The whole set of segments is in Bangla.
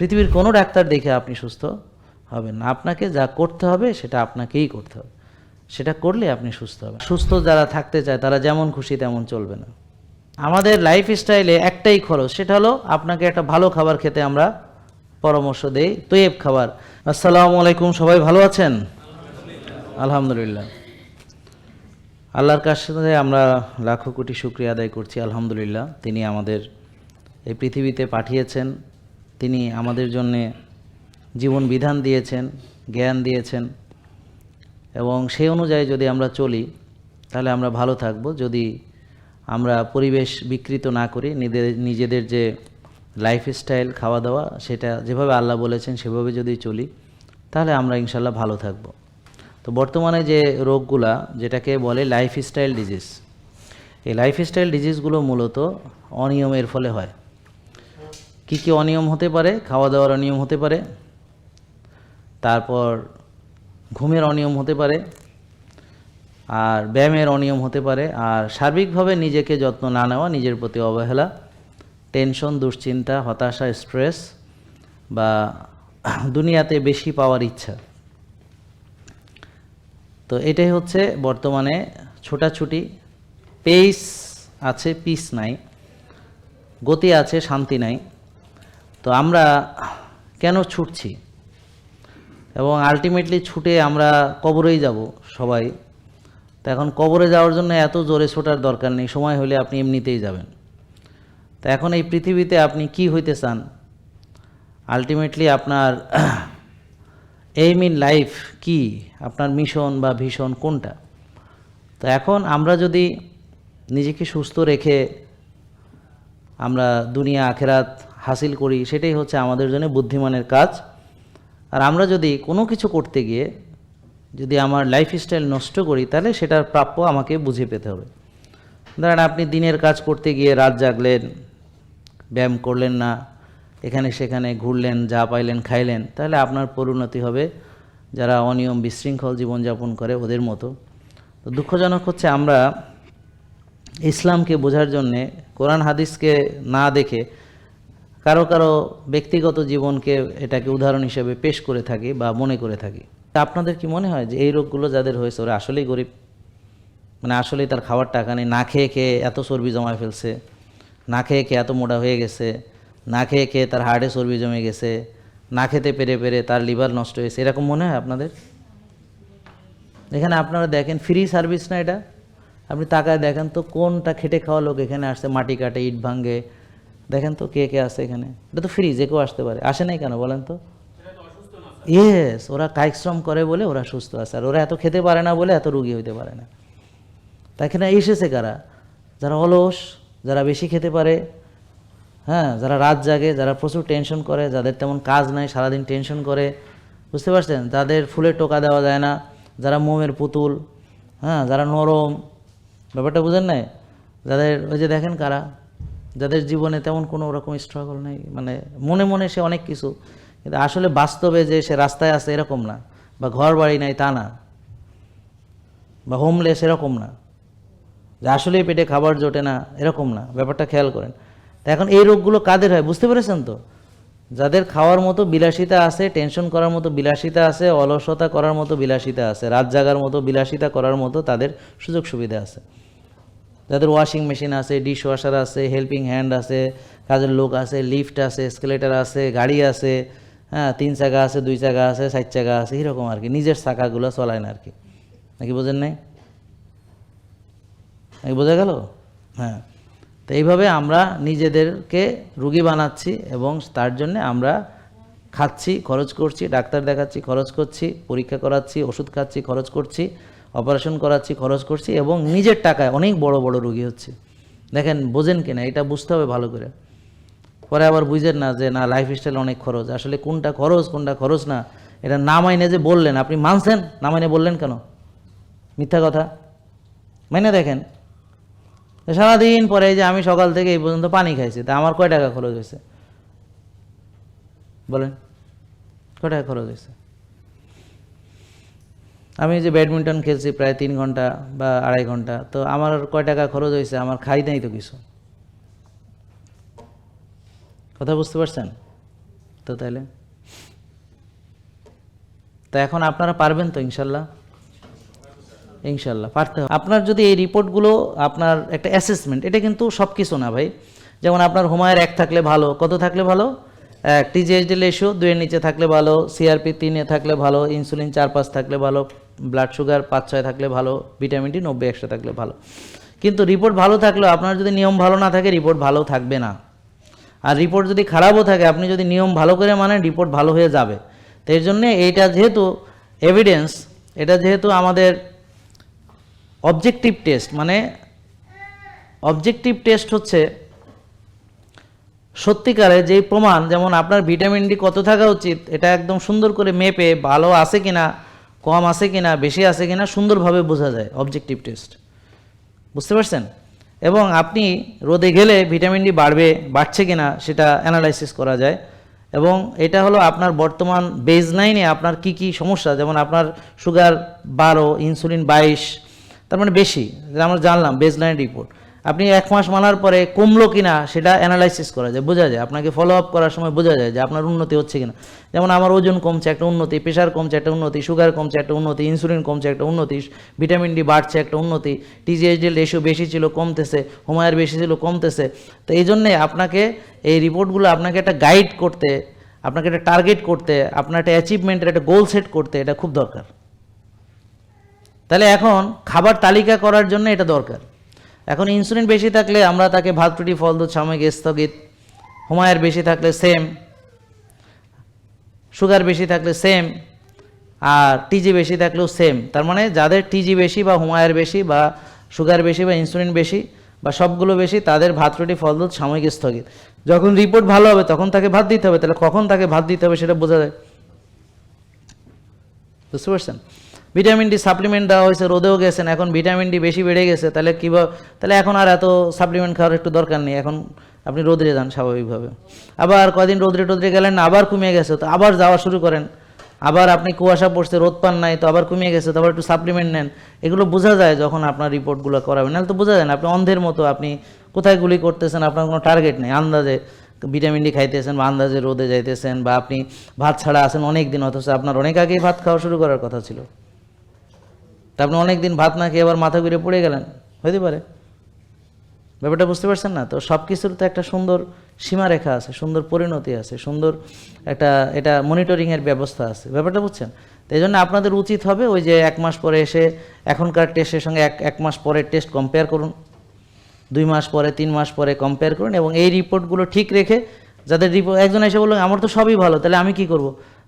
পৃথিবীর কোনো ডাক্তার দেখে আপনি সুস্থ হবেন না। আপনাকে যা করতে হবে সেটা আপনাকেই করতে হবে। সেটা করলে আপনি সুস্থ হবেন। সুস্থ যারা থাকতে চায় তারা যেমন খুশি তেমন চলবে না। আমাদের লাইফ স্টাইলে একটাই খরচ, সেটা হলো আপনাকে একটা ভালো খাবার খেতে আমরা পরামর্শ দেই তৈব খাবার। আসসালামু আলাইকুম, সবাই ভালো আছেন? আলহামদুলিল্লাহ। আল্লাহর কাছে আমরা লাখো কোটি শুক্রিয়া আদায় করছি, আলহামদুলিল্লাহ। তিনি আমাদের এই পৃথিবীতে পাঠিয়েছেন। তিনি আমাদের জন্যে জীবন বিধান দিয়েছেন, জ্ঞান দিয়েছেন। এবং সেই অনুযায়ী যদি আমরা চলি, তাহলে আমরা ভালো থাকব। যদি আমরা পরিবেশ বিকৃত না করি, নিজেদের যে লাইফস্টাইল খাওয়া দাওয়া সেটা যেভাবে আল্লাহ বলেছেন, সেভাবে যদি চলি, তাহলে আমরা ইনশাল্লাহ ভালো থাকব। তো বর্তমানে যে রোগগুলা, যেটাকে বলে লাইফস্টাইল ডিজিজ এই লাইফস্টাইল ডিজিজগুলো মূলত অনিয়মের ফলে হয়। কি কি অনিয়ম হতে পারে? খাওয়া দাওয়ার অনিয়ম হতে পারে। তারপর ঘুমের অনিয়ম হতে পারে। আর ব্যায়ামের অনিয়ম হতে পারে। আর সার্বিকভাবে নিজেকে যত্ন না নেওয়া, নিজের প্রতি অবহেলা, টেনশন, দুশ্চিন্তা, হতাশা, স্ট্রেস বা দুনিয়াতে বেশি পাওয়ার ইচ্ছা। তো এটাই হচ্ছে বর্তমানে ছোটাছুটি। পেস আছে পিস নাই। গতি আছে, শান্তি নাই। তো আমরা কেন ছুটছি? এবং আলটিমেটলি ছুটে আমরা কবরেই যাব সবাই। তো এখন কবরে যাওয়ার জন্য এত জোরে ছোটার দরকার নেই, সময় হলে আপনি এমনিতেই যাবেন। তো এখন এই পৃথিবীতে আপনি কি হইতে চান? আলটিমেটলি আপনার এইম ইন লাইফ কি? আপনার মিশন বা ভীষণ কোনটা? তো এখন আমরা যদি নিজেকে সুস্থ রেখে আমরা দুনিয়া, আখেরাত হাসিল করি, সেটাই হচ্ছে আমাদের জন্য বুদ্ধিমানের কাজ। আর আমরা যদি কোনো কিছু করতে গিয়ে যদি আমার লাইফস্টাইল নষ্ট করি, তাহলে সেটার প্রাপ্য আমাকে বুঝে পেতে হবে। ধরেন আপনি দিনের কাজ করতে গিয়ে রাত জাগলেন, ব্যায়াম করলেন না, এখানে সেখানে ঘুরলেন, যা পাইলেন, খাইলেন, তাহলে আপনার পরিণতি হবে যারা অনিয়ম বিশৃঙ্খল জীবনযাপন করে ওদের মতো। তো দুঃখজনক হচ্ছে আমরা ইসলামকে বোঝার জন্যে কোরআন হাদিসকে না দেখে কারও কারও ব্যক্তিগত জীবনকে এটাকে উদাহরণ হিসেবে পেশ করে থাকি বা মনে করে থাকি। তা আপনাদের কি মনে হয় যে এই রোগগুলো যাদের হয়েছে, ওরা আসলেই গরিব? মানে আসলেই তার খাবার টাকা নেই, না খেয়ে খেয়ে এত চর্বি জমায় ফেলছে, না খেয়ে খেয়ে এত মোটা হয়ে গেছে, না খেয়ে খেয়ে তার হার্টে চর্বি জমে গেছে, না খেতে পেরে পেরে তার লিভার নষ্ট হয়েছে, এরকম মনে হয় আপনাদের? এখানে আপনারা দেখেন, ফ্রি সার্ভিস না এটা? আপনি তাকায় দেখেন তো কোনটা খেটে খাওয়া লোক এখানে আসছে, মাটি কাটে, ইট ভাঙ্গে দেখেন তো কে কে আসছে এখানে। এটা তো ফ্রি যে কেউ আসতে পারে। আসে নাই কেন বলেন তো? ইয়েস ওরা কায়িক শ্রম করে বলে ওরা সুস্থ আছে। আর ওরা এত খেতে পারে না বলে এত রুগী হইতে পারে না। তা এখানে এসেছে কারা? যারা অলস যারা বেশি খেতে পারে হ্যাঁ যারা রাত জাগে যারা প্রচুর টেনশন করে যাদের তেমন কাজ নাই সারাদিন টেনশন করে বুঝতে পারছেন? যাদের ফুলের টোকা দেওয়া যায় না যারা মোমের পুতুল হ্যাঁ যারা নরম ব্যাপারটা বুঝেন নাই? যাদের ওই যে দেখেন কারা? যাদের জীবনে তেমন কোনো রকম স্ট্রাগল নেই মানে মনে মনে সে অনেক কিছু, কিন্তু আসলে বাস্তবে যে সে রাস্তায় আছে এরকম না, বা ঘর বাড়ি নাই তা না, বা হোমলেস এরকম না, যে আসলেই পেটে খাবার জোটে না, এরকম না, ব্যাপারটা খেয়াল করেন। তা এখন এই রোগগুলো কাদের হয়, বুঝতে পেরেছেন তো? যাদের খাওয়ার মতো বিলাসিতা আছে টেনশন করার মতো বিলাসিতা আছে, অলসতা করার মতো বিলাসিতা আছে, রাত জাগার মতো বিলাসিতা করার মতো তাদের সুযোগ সুবিধা আছে। যাদের ওয়াশিং মেশিন আছে ডিশ ওয়াশার আছে হেল্পিং হ্যান্ড আছে, কাজের লোক আছে লিফট আছে স্কেলেটার আছে, গাড়ি আছে হ্যাঁ তিন চাকা আছে, দুই চাকা আছে, চার চাকা আছে, এরকম আর কি। নিজের চাকাগুলো চলায় না আর কি। নাকি বোঝেন নাই? নাকি বোঝা গেল? হ্যাঁ। তো এইভাবে আমরা নিজেদেরকে রুগী বানাচ্ছি এবং তার জন্যে আমরা খাচ্ছি, খরচ করছি, ডাক্তার দেখাচ্ছি, খরচ করছি, পরীক্ষা করাচ্ছি, ওষুধ খাচ্ছি, খরচ করছি। অপারেশন করাচ্ছি, খরচ করছি এবং নিজের টাকায় অনেক বড় বড় রুগী হচ্ছে। দেখেন, বোঝেন কিনা, এটা বুঝতে হবে ভালো করে। পরে আবার বুঝেন না যে, না লাইফ স্টাইল অনেক খরচ। আসলে কোনটা খরচ কোনটা খরচ না, এটা না মাইনে যে বললেন, আপনি মানছেন? না মাইনে বললেন কেন? মিথ্যা কথা? মাইনে দেখেন। সারাদিন পরে যে আমি সকাল থেকে এই পর্যন্ত পানি খাইছি, তা আমার কয় টাকা খরচ হয়েছে? বলেন, কয় টাকা খরচ হয়েছে? আমি যে ব্যাডমিন্টন খেলছি প্রায় তিন ঘণ্টা বা আড়াই ঘণ্টা, তো আমার কয় টাকা খরচ হয়েছে, আমার খাই নাই তো কিছু। কথা বুঝতে পারছেন? তো তাহলে তো এখন আপনারা পারবেন তো ইনশাল্লাহ? ইনশাল্লাহ, পারতে হবে। আপনার যদি এই রিপোর্টগুলো, আপনার একটা অ্যাসেসমেন্ট এটা কিন্তু সব কিছু না ভাই। যেমন আপনার হোমায়ের এক থাকলে ভালো, কত থাকলে ভালো? এক টিজিএইচডি রেশিও দুইয়ের নিচে থাকলে ভালো সিআরপি তিনে থাকলে ভালো ইনসুলিন চার পাঁচ থাকলে ভালো। ব্লাড সুগার পাঁচ ছয় থাকলে ভালো ভিটামিন ডি নব্বই একশো থাকলে ভালো। কিন্তু রিপোর্ট ভালো থাকলেও, আপনার যদি নিয়ম ভালো না থাকে রিপোর্ট ভালো থাকবে না। আর রিপোর্ট যদি খারাপও থাকে, আপনি যদি নিয়ম ভালো করে মানেন রিপোর্ট ভালো হয়ে যাবে। তো এর জন্যে এইটা যেহেতু এভিডেন্স এটা যেহেতু আমাদের অবজেক্টিভ টেস্ট মানে অবজেক্টিভ টেস্ট হচ্ছে সত্যিকারে যেই প্রমাণ, যেমন আপনার ভিটামিন ডি কত থাকা উচিত, এটা একদম সুন্দর করে মেপে ভালো আছে কিনা কম আছে কি না বেশি আছে কি না সুন্দরভাবে বোঝা যায় অবজেক্টিভ টেস্ট বুঝতে পারছেন? এবং আপনি রোদে গেলে ভিটামিন ডি বাড়বে, বাড়ছে কি না সেটা অ্যানালাইসিস করা যায়। এবং এটা হলো আপনার বর্তমান বেজ লাইনে আপনার কি কি সমস্যা, যেমন আপনার সুগার বারো ইনসুলিন বাইশ, তার মানে বেশি আমরা জানলাম বেজ লাইন রিপোর্ট আপনি এক মাস মানার পরে কমলো কিনা সেটা অ্যানালাইসিস করা যায়, বোঝা যায়। আপনাকে ফলো আপ করার সময় বোঝা যায় যে আপনার উন্নতি হচ্ছে কিনা। যেমন আমার ওজন কমছে, একটা উন্নতি প্রেশার কমছে, একটা উন্নতি সুগার কমছে, একটা উন্নতি ইনসুলিন কমছে, একটা উন্নতি ভিটামিন ডি বাড়ছে, একটা উন্নতি টিজিএইচডি রেশিও বেশি ছিল, কমতেছে হোমায়ার বেশি ছিল, কমতেছে। তো এই জন্যে আপনাকে এই রিপোর্টগুলো আপনাকে একটা গাইড করতে, আপনাকে একটা টার্গেট করতে, আপনার একটা অ্যাচিভমেন্টের একটা গোল সেট করতে এটা খুব দরকার। তাহলে এখন খাবার তালিকা করার জন্য এটা দরকার। এখন ইনসুলিন বেশি থাকলে আমরা তাকে ভাত রুটি ফল, দুধ, সাময়িক স্থগিত। হুমায়ের বেশি থাকলে সেম সুগার বেশি থাকলে সেম আর টিজি বেশি থাকলেও সেম তার মানে যাদের টিজি বেশি বা হুমায়ের বেশি বা সুগার বেশি বা ইনসুলিন বেশি বা সবগুলো বেশি, তাদের ভাত রুটি ফল, দুধ, সাময়িক স্থগিত। যখন রিপোর্ট ভালো হবে, তখন তাকে ভাত দিতে হবে। তাহলে কখন তাকে ভাত দিতে হবে সেটা বোঝা যায়। বুঝতে পারছেন? ভিটামিন ডি সাপ্লিমেন্ট দেওয়া হয়েছে, রোদেও গেছেন এখন ভিটামিন ডি বেশি বেড়ে গেছে, তাহলে কীভাবে তাহলে এখন আর এত সাপ্লিমেন্ট খাওয়ার একটু দরকার নেই, এখন আপনি রোদরে যান স্বাভাবিকভাবে। আবার কদিন রোদরে টোদরে গেলেন আবার কমিয়ে গেছে, তো আবার যাওয়া শুরু করেন। আবার আপনি কুয়াশা পড়ছে, রোদ পান নাই, তো আবার কমিয়ে গেছে তো আবার একটু সাপ্লিমেন্ট নেন। এগুলো বোঝা যায় যখন আপনার রিপোর্টগুলো করাবেন, নাহলে তো বোঝা যায় না, আপনি অন্ধের মতো, আপনি কোথায় গুলি করতেছেন, আপনার কোনো টার্গেট নেই, আন্দাজে ভিটামিন ডি খাইতেছেন বা আন্দাজে রোদে যাইতেছেন বা আপনি ভাত ছাড়া আছেন অনেক দিন অথচ আপনার অনেক আগেই ভাত খাওয়া শুরু করার কথা ছিল। তা আপনি অনেক দিন ভাত না খেয়ে আবার মাথা ঘুরে পড়ে গেলেন। হইতে পারে। ব্যাপারটা বুঝতে পারছেন না? তো সব কিছুর তো একটা সুন্দর সীমারেখা আছে, সুন্দর পরিণতি আছে, সুন্দর একটা এটা মনিটরিংয়ের ব্যবস্থা আছে। ব্যাপারটা বুঝছেন? তো এই জন্য আপনাদের উচিত হবে ওই যে এক মাস পরে এসে এখনকার টেস্টের সঙ্গে এক এক মাস পরে টেস্ট কম্পেয়ার করুন। দুই মাস পরে, তিন মাস পরে কম্পেয়ার করুন এবং এই রিপোর্টগুলো ঠিক রেখে যাদের রিপোর্ট একজন এসে বললেন আমার তো সবই ভালো, তাহলে আমি কি করব?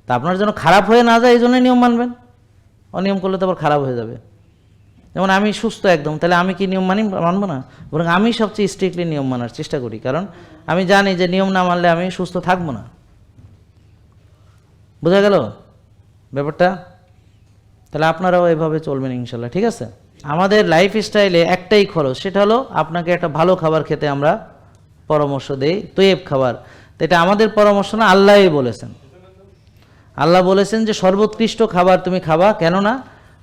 তা আপনার যেন খারাপ হয়ে না যায়, এই জন্য নিয়ম মানবেন। অনিয়ম করলে তো আবার খারাপ হয়ে যাবে। যেমন আমি সুস্থ একদম, তাহলে আমি কি নিয়ম মানি, মানবো না? বরং আমি সবচেয়ে স্ট্রিক্টলি নিয়ম মানার চেষ্টা করি, কারণ আমি জানি যে নিয়ম না মানলে আমি সুস্থ থাকব না। বোঝা গেল ব্যাপারটা? তাহলে আপনারাও এভাবে চলবেন ইনশাল্লাহ, ঠিক আছে? আমাদের লাইফ স্টাইলে একটাই খরচ, সেটা হলো আপনাকে একটা ভালো খাবার খেতে আমরা পরামর্শ দেই তৈব খাবার। তো এটা আমাদের পরামর্শ না, আল্লাহই বলেছেন। আল্লাহ বলেছেন যে সর্বোৎকৃষ্ট খাবার তুমি খাবা, কেননা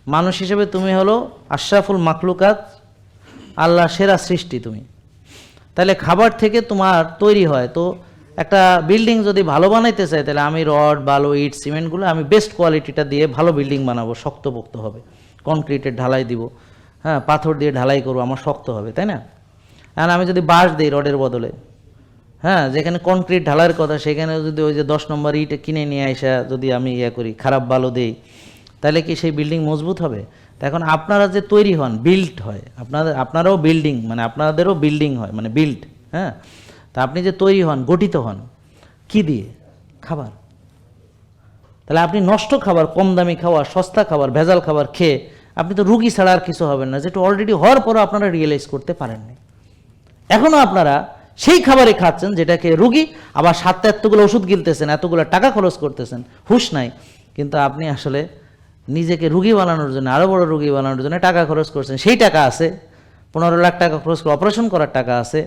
মানুষ হিসেবে তুমি হলো আশরাফুল মাকলুকাত আল্লাহ সেরা সৃষ্টি তুমি। তাহলে খাবার থেকে তোমার তৈরি হয়। তো একটা বিল্ডিং যদি ভালো বানাইতে চাই তাহলে আমি রড, বালু, ইট সিমেন্টগুলো আমি বেস্ট কোয়ালিটিটা দিয়ে ভালো বিল্ডিং বানাবো, শক্তপোক্ত হবে। কনক্রিটের ঢালাই দিব। হ্যাঁ পাথর দিয়ে ঢালাই করব, আমার শক্ত হবে, তাই না? আর আমি যদি বাঁশ দিই রডের বদলে হ্যাঁ যেখানে কনক্রিট ঢালার কথা, সেখানে যদি ওই যে দশ নম্বর ইট কিনে নিয়ে আসা যদি আমি ইয়ে করি, খারাপ বালু দিই, তাহলে কি সেই বিল্ডিং মজবুত হবে? তা এখন আপনারা যে তৈরি হন বিল্ড হয়, আপনাদের, আপনারাও বিল্ডিং মানে আপনাদেরও বিল্ডিং হয় মানে বিল্ড হ্যাঁ? তা আপনি যে তৈরি হন, গঠিত হন, কি দিয়ে? খাবার। তাহলে আপনি নষ্ট খাবার, কম দামি খাবার, সস্তা খাবার, ভেজাল খাবার খেয়ে, আপনি তো রুগী ছাড়া আর কিছু হবেন না, যেটা অলরেডি হওয়ার পরও আপনারা রিয়েলাইজ করতে পারেননি। এখনও আপনারা সেই খাবারই খাচ্ছেন যেটাকে রুগী আবার সাতটা এতগুলো ওষুধ গিলতেছেন, এতগুলো টাকা খরচ করতেছেন, হুশ নাই। কিন্তু আপনি আসলে নিজেকে রুগী বানানোর জন্য আরও বড় রুগী বানানোর জন্য টাকা খরচ করছেন। সেই টাকা আছে, পনেরো লাখ টাকা খরচ করে অপারেশন করার টাকা আছে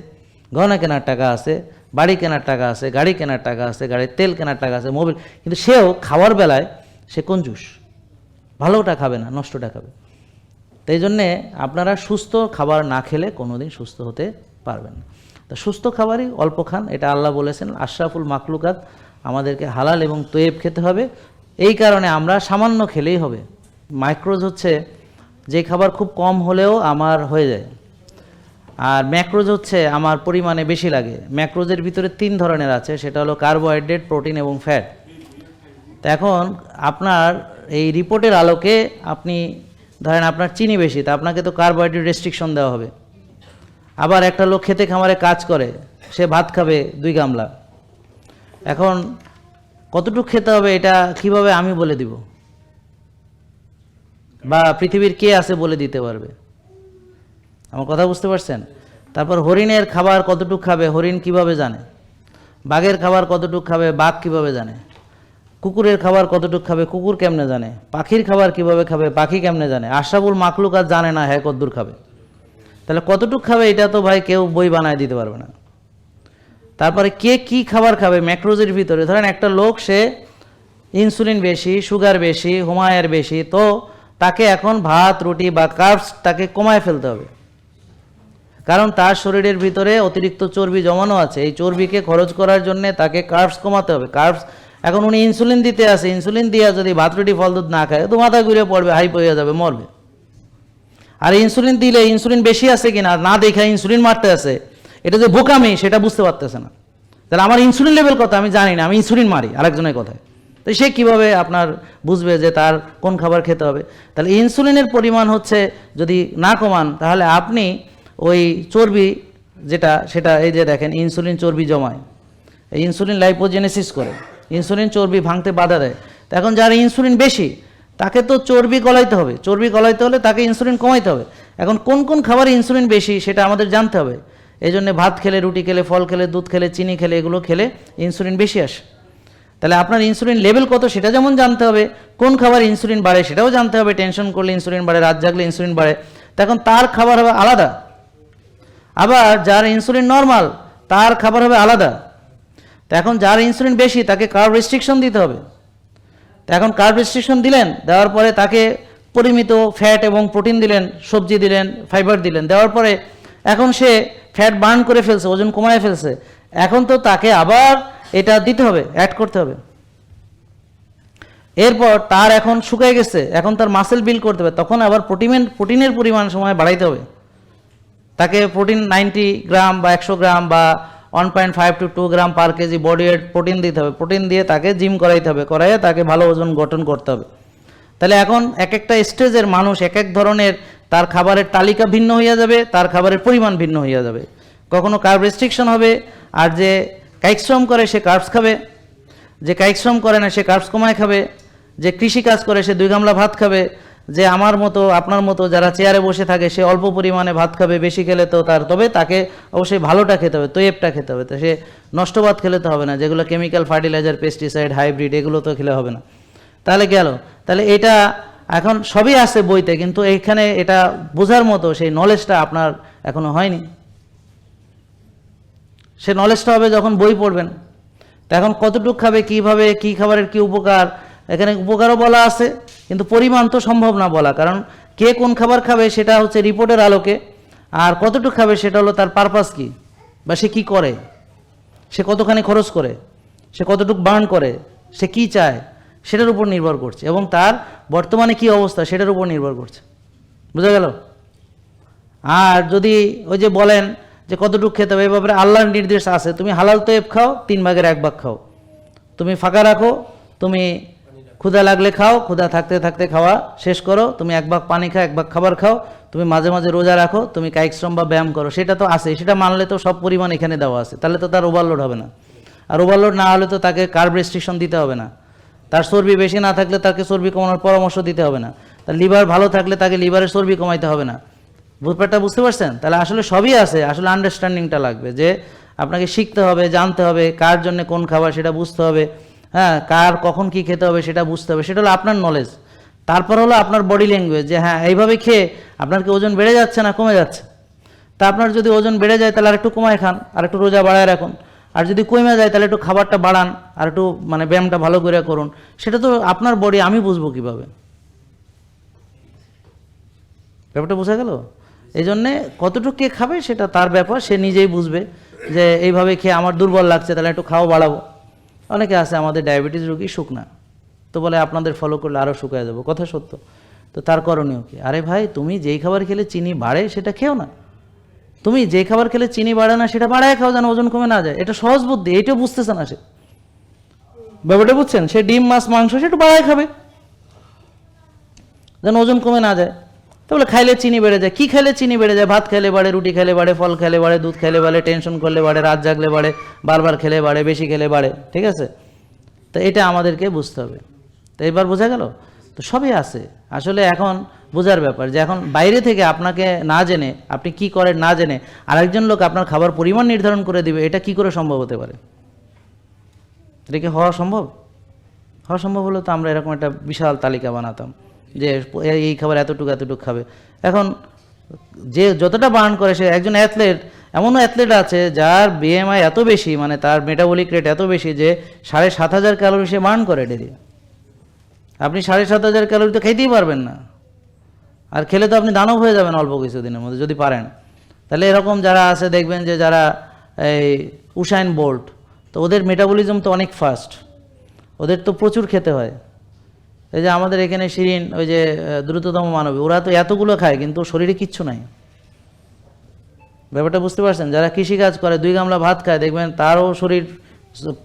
গহনা কেনার টাকা আছে, বাড়ি কেনার টাকা আছে, গাড়ি কেনার টাকা আছে, গাড়ির তেল কেনার টাকা আছে, মোবিল কিন্তু সেও খাওয়ার বেলায় সে কঞ্জুস। ভালোটা খাবে না, নষ্টটা খাবে। তাই জন্যে আপনারা সুস্থ খাবার না খেলে কোনোদিন সুস্থ হতে পারবেন না। তো সুস্থ খাবারই অল্প খান, এটা আল্লাহ বলেছেন, আশরাফুল মাকলুকাত আমাদেরকে হালাল এবং তৈব খেতে হবে। এই কারণে আমরা সামান্য খেলেই হবে। মাইক্রোজ হচ্ছে যে খাবার খুব কম হলেও আমার হয়ে যায়। আর ম্যাক্রোজ হচ্ছে আমার পরিমাণে বেশি লাগে। ম্যাক্রোজের ভিতরে তিন ধরনের আছে, সেটা হলো কার্বোহাইড্রেট, প্রোটিন এবং ফ্যাট। তো এখন আপনার এই রিপোর্টের আলোকে আপনি, ধরেন আপনার চিনি বেশি, তা আপনাকে তো কার্বোহাইড্রেট রেস্ট্রিকশন দেওয়া হবে। আবার একটা লোক খেতে খামারে কাজ করে, সে ভাত খাবে দুই গামলা। এখন কতটুকু খেতে হবে এটা কীভাবে আমি বলে দিব? বা পৃথিবীর কে আছে বলে দিতে পারবে? আমার কথা বুঝতে পারছেন? তারপর হরিণের খাবার কতটুক খাবে, হরিণ কীভাবে জানে? বাঘের খাবার কতটুক খাবে, বাঘ কীভাবে জানে? কুকুরের খাবার কতটুক খাবে, কুকুর কেমনে জানে? পাখির খাবার কীভাবে খাবে, পাখি কেমনে জানে? আশাবুল মাকলুক আর জানে না হ্যাঁ কদ্দুর খাবে। তাহলে কতটুক খাবে এটা তো ভাই কেউ বই বানায় দিতে পারবে না। তারপরে কে কি খাবার খাবে ম্যাক্রোজের ভিতরে? ধরেন একটা লোক, সে ইনসুলিন বেশি, সুগার বেশি হুমায়ের বেশি, তো তাকে এখন ভাত, রুটি বা কার্বস তাকে কমায় ফেলতে হবে। কারণ তার শরীরের ভিতরে অতিরিক্ত চর্বি জমানো আছে। এই চর্বিকে খরচ করার জন্য তাকে কার্বস কমাতে হবে। কার্বস, এখন উনি ইনসুলিন দিতে আসে। ইনসুলিন দিয়ে যদি ভাত, রুটি, ফল, দুধ না খায়, তো মাথা ঘুরে পড়বে হাই হয়ে যাবে, মরবে। আর ইনসুলিন দিলে ইনসুলিন বেশি আছে কি না না দেখে ইনসুলিন মারতে আছে, এটা যে বোকামি, সেটা বুঝতে পারতেছে না। তাহলে আমার ইনসুলিন লেভেল কথা আমি জানি না, আমি ইনসুলিন মারি আরেকজনের কথায়। তো সে কীভাবে আপনার বুঝবে যে তার কোন খাবার খেতে হবে? তাহলে ইনসুলিনের পরিমাণ হচ্ছে যদি না কমান, তাহলে আপনি ওই চর্বি যেটা, সেটা এই যে দেখেন, ইনসুলিন চর্বি জমায়। ইনসুলিন লাইপোজেনেসিস করে। ইনসুলিন চর্বি ভাঙতে বাধা দেয়। এখন যার ইনসুলিন বেশি তাকে তো চর্বি গলাইতে হবে। চর্বি গলাইতে হলে তাকে ইনসুলিন কমাইতে হবে। এখন কোন কোন খাবারে ইনসুলিন বেশি সেটা আমাদের জানতে হবে। এই জন্যে ভাত খেলে, রুটি খেলে, ফল খেলে, দুধ খেলে, চিনি খেলে, এগুলো খেলে ইনসুলিন বেশি আসে। তাহলে আপনার ইনসুলিন লেভেল কত সেটা যেমন জানতে হবে। কোন খাবার ইনসুলিন বাড়ে সেটাও জানতে হবে। টেনশন করলে ইনসুলিন বাড়ে, রাত জাগলে ইনসুলিন বাড়ে। তখন তার খাবার হবে আলাদা। আবার যার ইনসুলিন নর্মাল তার খাবার হবে আলাদা। তো এখন যার ইনসুলিন বেশি তাকে কার্ব রেস্ট্রিকশন দিতে হবে। তো এখন কার্ব রেস্ট্রিকশন দিলেন, দেওয়ার পরে তাকে পরিমিত ফ্যাট এবং প্রোটিন দিলেন, সবজি দিলেন ফাইবার দিলেন, দেওয়ার পরে এখন সে ফ্যাট বার্ন করে ফেলছে, ওজন কমায় ফেলছে। এখন তো তাকে আবার এটা দিতে হবে অ্যাড করতে হবে। এরপর তার এখন শুকিয়ে গেছে, এখন তার মাসেল বিল করতে হবে, তখন আবার প্রোটিনের প্রোটিনের পরিমাণ সময় বাড়াইতে হবে। তাকে প্রোটিন নাইনটি গ্রাম বা একশো গ্রাম বা one point five two two gram per KG body weight protein দিতে হবে। প্রোটিন দিয়ে তাকে জিম করাইতে হবে। করাইয়ে তাকে ভালো ওজন গঠন করতে হবে। তাহলে এখন এক একটা স্টেজের মানুষ এক এক ধরনের তার খাবারের তালিকা ভিন্ন হইয়া যাবে, তার খাবারের পরিমাণ ভিন্ন হইয়া যাবে। কখনো কার্ব রেস্ট্রিকশন হবে, আর যে কায়িকশ্রম করে সে কার্বস খাবে, যে কায়িকশ্রম করে না সে কার্বস কমায় খাবে, যে কৃষি কাজ করে সে দুই গামলা ভাত খাবে যে আমার মতো, আপনার মতো যারা চেয়ারে বসে থাকে, সে অল্প পরিমাণে ভাত খাবে, বেশি খেলে তো তার, তবে তাকে অবশ্যই ভালোটা খেতে হবে তৈবটা খেতে হবে। তো সে নষ্ট ভাত খেলে তো হবে না, যেগুলো কেমিক্যাল ফার্টিলাইজার পেস্টিসাইড হাইব্রিড এগুলো তো খেলে হবে না। তাহলে গেল তাহলে এটা এখন সবই আছে বইতে, কিন্তু এইখানে এটা বোঝার মতো সেই নলেজটা আপনার এখনও হয়নি। সে নলেজটা হবে যখন বই পড়বেন। তো এখন কতটুকু খাবে, কীভাবে, কি খাবারের কি উপকার? এখানে উপকারও বলা আছে কিন্তু পরিমাণ তো সম্ভব না বলা, কারণ কে কোন খাবার খাবে সেটা হচ্ছে রিপোর্টের আলোকে, আর কতটুকু খাবে সেটা হলো তার পারপাস কি, বা সে কি করে, সে কতখানি খরচ করে, সে কতটুকু বার্ন করে, সে কি চায়, সেটার উপর নির্ভর করছে, এবং তার বর্তমানে কি অবস্থা সেটার উপর নির্ভর করছে। বুঝা গেল? আর যদি ওই যে বলেন যে কতটুকু খেতে হবে, এই ব্যাপারে আল্লাহর নির্দেশ আছে, তুমি হালাল তোয়েব খাও, তিন ভাগের এক ভাগ খাও। তুমি ফাঁকা রাখো, তুমি ক্ষুধা লাগলে খাও, ক্ষুধা থাকতে থাকতে খাওয়া শেষ করো। তুমি এক ভাগ পানি খাও, এক ভাগ খাবার খাও। তুমি মাঝে মাঝে রোজা রাখো, তুমি কায়িক শ্রম বা ব্যায়াম করো। সেটা তো আছে, সেটা মানলে তো সব পরিমাণ এখানে দেওয়া আছে। তাহলে তো তার ওভারলোড হবে না। আর ওভারলোড না হলে তো তাকে কার্ব রেস্ট্রিকশন দিতে হবে না। তার চর্বি বেশি না থাকলে তাকে চর্বি কমানোর পরামর্শ দিতে হবে না। তার লিভার ভালো থাকলে তাকে লিভারের চর্বি কমাইতে হবে না। ব্যাপারটা বুঝতে পারছেন? তাহলে আসলে সবই আছে, আসলে আন্ডারস্ট্যান্ডিংটা লাগবে যে আপনাকে শিখতে হবে, জানতে হবে কার জন্য কোন খাবার সেটা বুঝতে হবে। হ্যাঁ কার কখন কি খেতে হবে সেটা বুঝতে হবে। সেটা হলো আপনার নলেজ তারপর হলো আপনার বডি ল্যাঙ্গুয়েজ যে হ্যাঁ এইভাবে খেয়ে আপনার কি ওজন বেড়ে যাচ্ছে না কমে যাচ্ছে? তা আপনার যদি ওজন বেড়ে যায় তাহলে আরেকটু কমায় খান আর একটু রোজা বাড়ায় রাখুন। আর যদি কমে যায় তাহলে একটু খাবারটা বাড়ান, আর একটু মানে ব্যায়ামটা ভালো করে করুন। সেটা তো আপনার বডি আমি বুঝব কীভাবে? ব্যাপারটা বোঝা গেল? এই জন্যে কতটুকু কে খাবে সেটা তার ব্যাপার, সে নিজেই বুঝবে যে এইভাবে খেয়ে আমার দুর্বল লাগছে, তাহলে একটু খাওয়া বাড়াবো। অনেকে আছে, আমাদের ডায়াবেটিস রোগী শুকনা, তো বলে আপনাদের ফলো করলে আরও শুকায় যাব, কথা সত্য। তো তার করণীয় কি? আরে ভাই, তুমি যেই খাবার খেলে চিনি বাড়ে সেটা খেও না। তুমি যে খাবার খেলে চিনি বাড়ে না সেটা বাড়ায় খাও যেন ওজন কমে না যায়। এটা সহজ বুদ্ধি এইটাও বুঝতেছে না সে। ব্যাপারটা বুঝছেন? সে ডিম, মাছ, মাংস, সে একটু বাড়ায় খাবে, যেন ওজন কমে না যায়। তাহলে খাইলে চিনি বেড়ে যায়। কি খেলে চিনি বেড়ে যায়? ভাত খেলে বাড়ে, রুটি খেলে বাড়ে, ফল খেলে বাড়ে, দুধ খেলে বাড়ে টেনশন করলে বাড়ে, রাত জাগলে বাড়ে, বারবার খেলে বাড়ে, বেশি খেলে বাড়ে। ঠিক আছে? তো এটা আমাদেরকে বুঝতে হবে। তো এবার বোঝা গেল? তো সবই আছে। আসলে এখন বোঝার ব্যাপার যে এখন বাইরে থেকে আপনাকে না জেনে, আপনি কি করেন না জেনে আরেকজন লোক আপনার খাবার পরিমাণ নির্ধারণ করে দিবে, এটা কি করে সম্ভব হতে পারে? এটা কি হওয়া সম্ভব? হওয়া সম্ভব হলে তো আমরা এরকম একটা বিশাল তালিকা বানাতাম। যে এই- খাবার এতটুকু এতটুকু খাবে। এখন যে যতটা বার্ন করে, সে একজন অ্যাথলেট এমনও অ্যাথলেট আছে যার বিএমআই এত বেশি মানে তার মেটাবলিক রেট এত বেশি যে সাড়ে সাত হাজার ক্যালোরি সে বার্ন করে ডেলি। আপনি সাড়ে সাত হাজার ক্যালোরি তো খেতেই পারবেন না। আর খেলে তো আপনি দানব হয়ে যাবেন অল্প কিছুদিনের মধ্যে, যদি পারেন। তাহলে এরকম যারা আছে, দেখবেন যে যারা এই উসাইন বোল্ট তো ওদের মেটাবলিজম তো অনেক ফাস্ট ওদের তো প্রচুর খেতে হয়। এই যে আমাদের এখানে শিরিন, ওই যে দ্রুততম মানবী, ওরা তো এতগুলো খায়, কিন্তু শরীরে কিচ্ছু নাই। ব্যাপারটা বুঝতে পারছেন? যারা কৃষিকাজ করে, দুই গামলা ভাত খায়, দেখবেন তারও শরীর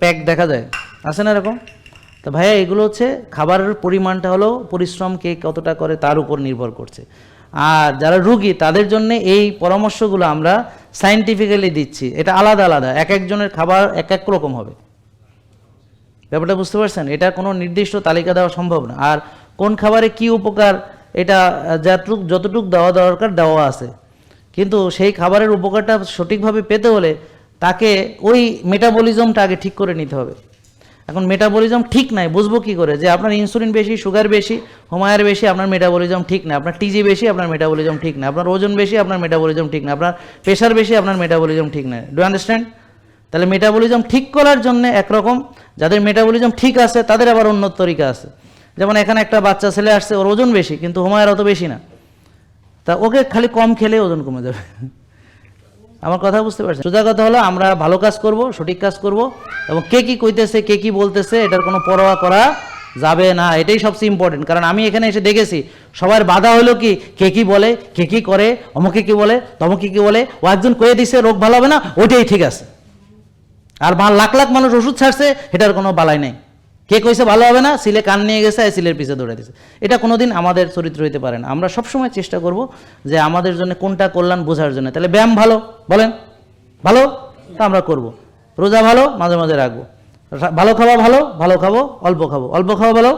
প্যাক দেখা যায়। আছে না এরকম? তো ভাইয়া, এগুলো হচ্ছে খাবারের পরিমাণটা হলো, পরিশ্রম কে কতটা করে তার উপর নির্ভর করছে। আর যারা রুগী, তাদের জন্য এই পরামর্শগুলো আমরা সাইন্টিফিক্যালি দিচ্ছি। এটা আলাদা আলাদা। এক একজনের খাবার এক এক রকম হবে। ব্যাপারটা বুঝতে পারছেন? এটা কোনো নির্দিষ্ট তালিকা দেওয়া সম্ভব না। আর কোন খাবারে কি উপকার, এটা যতটুক যতটুক দেওয়া দরকার, দেওয়া আছে। কিন্তু সেই খাবারের উপকারটা সঠিকভাবে পেতে হলে তাকে ওই মেটাবলিজমটা আগে ঠিক করে নিতে হবে। এখন মেটাবলিজম ঠিক নাই, বুঝব কি করে? যে আপনার ইনসুলিন বেশি সুগার বেশি হোমায়ার বেশি, আপনার মেটাবলিজম ঠিক না আপনার টিজি বেশি, আপনার মেটাবলিজম ঠিক না আপনার ওজন বেশি, আপনার মেটাবলিজম ঠিক না আপনার প্রেশার বেশি, আপনার মেটাবলিজম ঠিক না ডু আন্ডারস্ট্যান্ড তাহলে মেটাবলিজম ঠিক করার জন্য একরকম যাদের মেটাবলিজম ঠিক আছে, তাদের আবার উন্নত তরিকা আছে। যেমন এখানে একটা বাচ্চা ছেলে আসছে, ওর ওজন বেশি, কিন্তু হোমায়ের অত বেশি না। তা ওকে খালি কম খেলে ওজন কমে যাবে। আমার কথা বুঝতে পারছেন? সোজা কথা হলো, আমরা ভালো কাজ করব, সঠিক কাজ করব, এবং কে কি কইতেছে, কে কি বলতেছে, এটার কোনো পরোয়া করা যাবে না। এটাই সবচেয়ে ইম্পর্টেন্ট কারণ আমি এখানে এসে দেখেছি, সবার বাধা হলো কি, কে কি বলে, কে কি করে, অমুকে কি বলে, তমুকে কি বলে, ও একজন কয়ে দিছে, রোগ ভালো হবে না, ওইটাই ঠিক আছে। আর লাখ লাখ মানুষ ওষুধ ছাড়ছে এটার কোনো বালাই নেই। কে কইছে ভালো হবে না? সিলে কান নিয়ে গেছে আর সিলের পিছে দৌড়ে দিছে। এটা কোনোদিন আমাদের চরিত্র হইতে পারে না। আমরা সবসময় চেষ্টা করব যে আমাদের জন্য কোনটা কল্যাণ বোঝার জন্য। তাহলে ব্যায়াম ভালো, বলেন। ভালো? তা আমরা করব। রোজা ভালো? মাঝে মাঝে রাখব। ভালো খাওয়া ভালো? ভালো খাব, অল্প খাব। অল্প খাওয়া ভালো?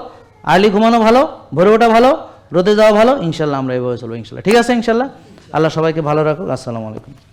আর্লি ঘুমানো ভালো? ভোরে ওঠা ভালো? রোদে যাওয়া ভালো? ইনশাল্লাহ আমরা এভাবে চলবো ইনশাল্লাহ। ঠিক আছে ইনশাল্লাহ? আল্লাহ সবাইকে ভালো রাখুক। আসসালামু আলাইকুম।